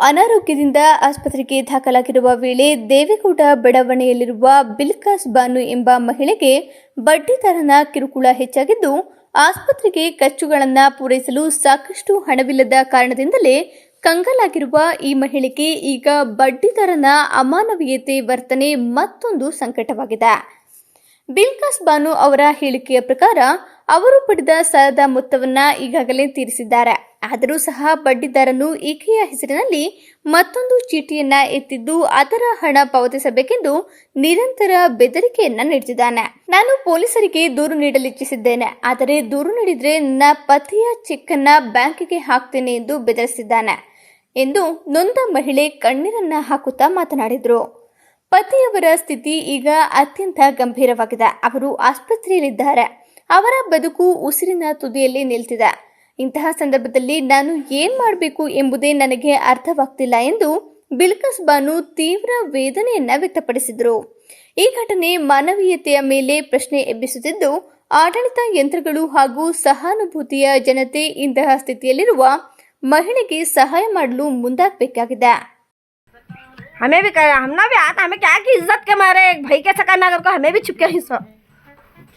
ಅನಾರೋಗ್ಯದಿಂದ ಆಸ್ಪತ್ರೆಗೆ ದಾಖಲಾಗಿರುವ ವೇಳೆ ದೇವೇಗೌಡ ಬಡಾವಣೆಯಲ್ಲಿರುವ ಬಿಲ್ಕಾಸ್ ಬಾನು ಎಂಬ ಮಹಿಳೆಗೆ ಬಡ್ಡಿದರನ ಕಿರುಕುಳ ಹೆಚ್ಚಾಗಿದ್ದು, ಆಸ್ಪತ್ರೆಗೆ ಖರ್ಚುಗಳನ್ನು ಪೂರೈಸಲು ಸಾಕಷ್ಟು ಹಣವಿಲ್ಲದ ಕಾರಣದಿಂದಲೇ ಕಂಗಾಲಾಗಿರುವ ಈ ಮಹಿಳೆಗೆ ಈಗ ಬಡ್ಡಿದರನ ಅಮಾನವೀಯತೆ ವರ್ತನೆ ಮತ್ತೊಂದು ಸಂಕಟವಾಗಿದೆ. ಬಿಲ್ಕಾಸ್ ಬಾನು ಅವರ ಹೇಳಿಕೆಯ ಪ್ರಕಾರ, ಅವರು ಪಡೆದ ಸಾಲದ ಮೊತ್ತವನ್ನು ಈಗಾಗಲೇ ತೀರಿಸಿದ್ದಾರೆ. ಆದರೂ ಸಹ ಬಡ್ಡಿದಾರನು ಈಕೆಯ ಹೆಸರಿನಲ್ಲಿ ಮತ್ತೊಂದು ಚೀಟಿಯನ್ನ ಎತ್ತಿದ್ದು ಅದರ ಹಣ ಪಾವತಿಸಬೇಕೆಂದು ನಿರಂತರ ಬೆದರಿಕೆಯನ್ನ ನೀಡುತ್ತಿದ್ದಾನೆ. ನಾನು ಪೊಲೀಸರಿಗೆ ದೂರು ನೀಡಲಿಚ್ಛಿಸಿದ್ದೇನೆ ಆದರೆ ದೂರು ನೀಡಿದ್ರೆ ನನ್ನ ಪತಿಯ ಚಿಕ್ಕನ್ನ ಬ್ಯಾಂಕಿಗೆ ಹಾಕ್ತೇನೆ ಎಂದು ಬೆದರಿಸಿದ್ದಾನೆ ಎಂದು ನೊಂದ ಮಹಿಳೆ ಕಣ್ಣೀರನ್ನ ಹಾಕುತ್ತಾ ಮಾತನಾಡಿದ್ರು. ಪತಿಯವರ ಸ್ಥಿತಿ ಈಗ ಅತ್ಯಂತ ಗಂಭೀರವಾಗಿದೆ. ಅವರು ಆಸ್ಪತ್ರೆಯಲ್ಲಿದ್ದಾರೆ. ಅವರ ಬದುಕು ಉಸಿರಿನ ತುದಿಯಲ್ಲಿ ನಿಲ್ತಿದೆ. ಇಂತಹ ಸಂದರ್ಭದಲ್ಲಿ ನಾನು ಏನ್ ಮಾಡಬೇಕು ಎಂಬುದೇ ನನಗೆ ಅರ್ಥವಾಗ್ತಿಲ್ಲ ಎಂದು ಬಿಲ್ಕಸ್ ಬಾನು ತೀವ್ರ ವೇದನೆಯನ್ನ ವ್ಯಕ್ತಪಡಿಸಿದರು ಈ ಘಟನೆ ಮಾನವೀಯತೆಯ ಮೇಲೆ ಪ್ರಶ್ನೆ ಎಬ್ಬಿಸುತ್ತಿದ್ದು ಆಡಳಿತ ಯಂತ್ರಗಳು ಹಾಗೂ ಸಹಾನುಭೂತಿಯ ಜನತೆ ಇಂತಹ ಸ್ಥಿತಿಯಲ್ಲಿರುವ ಮಹಿಳೆಗೆ ಸಹಾಯ ಮಾಡಲು ಮುಂದಾಗಬೇಕಾಗಿದೆ हमें भी कर हमना भी आता हमें क्या की इज्जत के मारे एक भाई के सकन अगर को हमें भी छुपके हिस्सा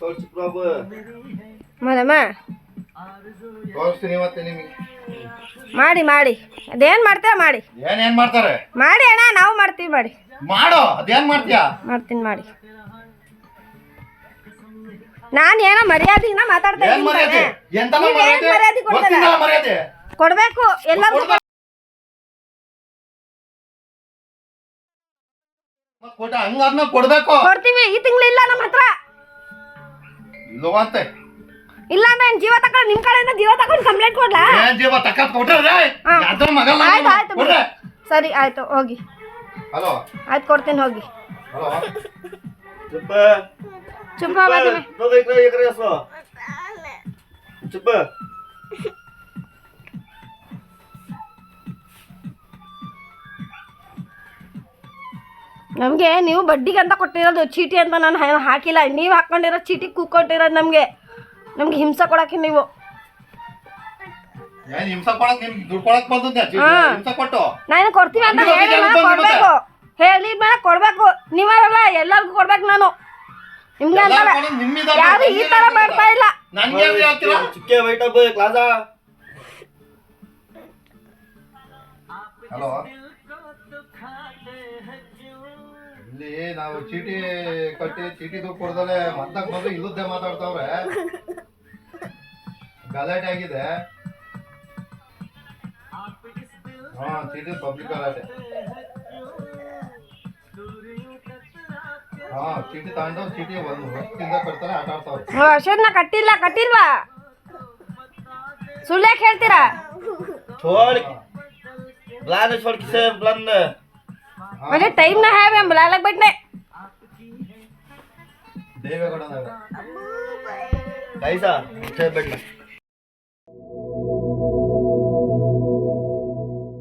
ತೋರಿಸಿ ಪ್ರಭು ಮರಮ್ಮ ತೋರಿಸ್ತೀನಿ ಮತ್ತೆ ನಿಮಗೆ. ಮಾಡಿ ಮಾಡಿ. ಅದೇನ್ ಮಾಡ್ತೀರಾ ಮಾಡಿ. ಏನೇನ್ ಮಾಡ್ತಾರೆ? ಮಾಡಿ ಅಣ್ಣ ನಾವು ಮಾಡ್ತೀವಿ ಮಾಡಿ. ಮಾಡೋ ಅದೇನ್ ಮಾಡ್ತೀಯಾ? ಮಾಡ್ತೀನಿ ಮಾಡಿ. ನಾನು ಏನೋ ಮರ್ಯಾದಿನ ಮಾತಾಡ್ತಾ ಏನ್ ಮರ್ಯಾದೆ? ಇದ್ದೀನಿ ಎಂತ ನೀವ್ ಏನ್ ಮರ್ಯಾದೆ? ಕೊಡ್ತೀರ? ಗೊತ್ತಿಲ್ಲ ಮರ್ಯಾದೆ. ಕೊಡ್ಬೇಕು ಎಲ್ಲರಿಗೂ ಕೊಡ್ಬೇಕು. ಮತ್ತ್ ಕೊಟ್ಟ ಹಂಗಾದ್ಮೇಲೆ ಕೊಡ್ಬೇಕು. ಕೊಡ್ತೀವಿ ಈ ತಿಂಗಳಿಲ್ಲ ನಮ್ಮ ಹತ್ರ ಇಲ್ಲ ನಾನು ಏನ್ ಜೀವ ತಕೊಂಡು ನಿಮ್ ಕಡೆಯಿಂದ ಜೀವ ತಕೊಂಡು ಕಂಪ್ಲೇಂಟ್ ಕೊಡ್ಲಾ? ಏನ್ ಜೀವ ತಕ್ಕ ಕೊಟ್ರೆ ಹಾ. ಯಾವ್ದೋ ಮಗಲ್ಲ ಆಯ್ತು ಆಯ್ತು ಬಿಡು. ಕೊಡ್ರೆ ಸರಿ ಆಯ್ತು ಹೋಗಿ. ಹಲೋ? ಆಯ್ತು ಕೊಡ್ತೀನಿ ಹೋಗಿ. ಹಲೋ? ಚುಪ್ಪ. ಚುಪ್ಪ ನಮಗೆ ನೀವು ಬಡ್ಡಿಗೆ ಅಂತ ಕೊಟ್ಟಿರೋದು ಚೀಟಿ ಅಂತ ನಾನು ಹಾ- ಹಾಕಿಲ್ಲ. ನೀವು ಹಾಕೊಂಡಿರೋ ಚೀಟಿ ಕೂಕೊಟ್ಟಿರೋದು ನಮಗೆ. ನಮ್ಗೆ ಹಿಂಸೆ ಕೊಡಕ್ಕೆ ನೀವು. ನಾನು ಕೊಡ್ತೀವಿ ಅಂತ ಹೇಳಿ ಕೊಡ್ಬೇಕು ಹೇಳಿ ಮೇಲೆ ಕೊಡ್ಬೇಕು. ನೀವಲ್ಲ ಎಲ್ಲರಿಗೂ ಕೊಡ್ಬೇಕು ನಾನು. ನಿಮ್ಗೆ ಯಾರು ಈ ತರ ಮಾಡ್ತಾ ಇಲ್ಲ. ಹಲೋ? ಇಲ್ಲಿ ನಾವು ಚೀಟಿ ಕಟ್ಟಿ ಚೀಟಿ ದುಡ್ಡು ಕೊಡ್ದಲೆ ಮತ್ತೆ ಬಂದು ಇಲ್ಲದ್ದೇ ಮಾತಾಡ್ತಾವ್ರೆ. ಗಲಾಟೆ ಆಗಿದೆ ಹಾ ಚೀಟಿ ಪಬ್ಲಿಕ್ ಗಲಾಟೆ ಹಾ ಚೀಟಿ ತಗೊಂಡು ಚೀಟಿ ಒಂದು ವರ್ಷದಿಂದ ಕಟ್ತಾರೆ ಆಟ ಆಡ್ತಾವ್ರೆ ವರ್ಷನ ಕಟ್ಟಿಲ್ಲ ಕಟ್ಟಿಲ್ವಾ ಸುಳ್ಳು ಯಾಕೆ ಹೇಳ್ತೀರಾ छोड़ ब्लान छोड़ किसे ब्लान म्हणजे टाइम नाही आहे मॅम बोलायला भेटणे ದೇವೇಗೌಡ कैसा उठे बैठना